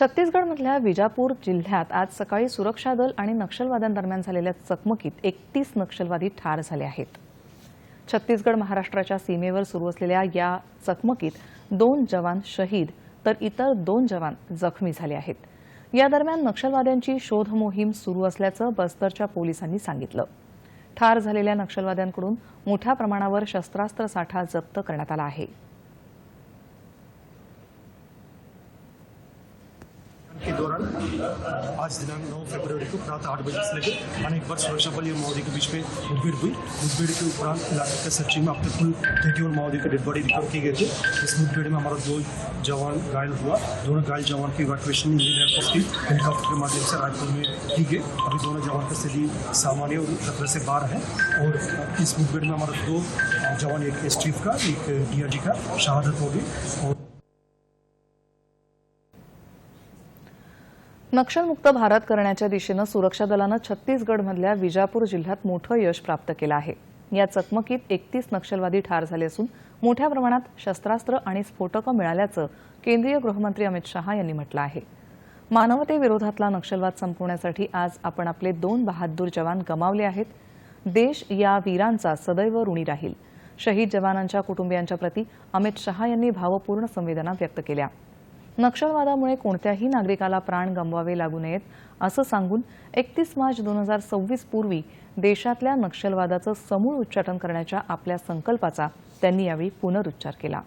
छत्तीसगडमधल्या विजापूर जिल्ह्यात आज सकाळी सुरक्षा दल आणि नक्षलवाद्यांदरम्यान झालेल्या चकमकीत एकतीस नक्षलवादी ठार झाले आहेत. छत्तीसगड महाराष्ट्राच्या सीमेवर सुरू असलेल्या या चकमकीत दोन जवान शहीद तर इतर दोन जवान जखमी झाले आहेत. या दरम्यान नक्षलवाद्यांची शोध मोहीम सुरू असल्याचं बस्तरच्या पोलिसांनी सांगितलं. ठार झालेल्या नक्षलवाद्यांकडून मोठ्या प्रमाणावर शस्त्रास्त्र साठा जप्त करण्यात आला आहे. दौरान, आज दिनांक नौ फरवरी को प्रातः आठ बजे से लेकर अनेक बार सुरक्षा बल और माओवादी के बीच में मुठभेड़ हुई। मुठभेड़ के उपरांत इलाके के सर्चिंग में अब तक कुल थर्टी वन माओवादी के डेड बॉडी रिकवर किए गए थे। इस मुठभेड़ में हमारा दो जवान घायल हुआ। दोनों घायल जवान की इवैक्यूएशन इंडियन एयरफोर्स की हेलीकॉप्टर के माध्यम से रायपुर में की गई। अभी दोनों जवान का स्थिति सामान्य और खतरे से बाहर है और इस मुठभेड़ में हमारा दो जवान, एक एस का, एक डीआरजी का शहादत हो गई और नक्षलमुक्त भारत करण्याच्या दिशेनं सुरक्षा दलानं छत्तीसगडमधल्या विजापूर जिल्ह्यात मोठं यश प्राप्त केलं आहे. या चकमकीत एकतीस नक्षलवादी ठार झाले असून मोठ्या प्रमाणात शस्त्रास्त्र आणि स्फोटकं मिळाल्याचं केंद्रीय गृहमंत्री अमित शहा यांनी म्हटलं आहे. मानवतेविरोधातला नक्षलवाद संपवण्यासाठी आज आपण आपले दोन बहादूर जवान गमावले आहेत. देश या वीरांचा सदैव ऋणी राहील. शहीद जवानांच्या कुटुंबियांच्या प्रती अमित शहा यांनी भावपूर्ण संवेदना व्यक्त केल्या. नक्षलवादामुळे कोणत्याही नागरिकाला प्राण गमवावे लागू नयेत असं सांगून एकतीस मार्च दोन हजार सव्वीस पूर्वी देशातल्या नक्षलवादाचं समूळ उच्चाटन करण्याच्या आपल्या संकल्पाचा त्यांनी यावेळी पुनरुच्चार केला.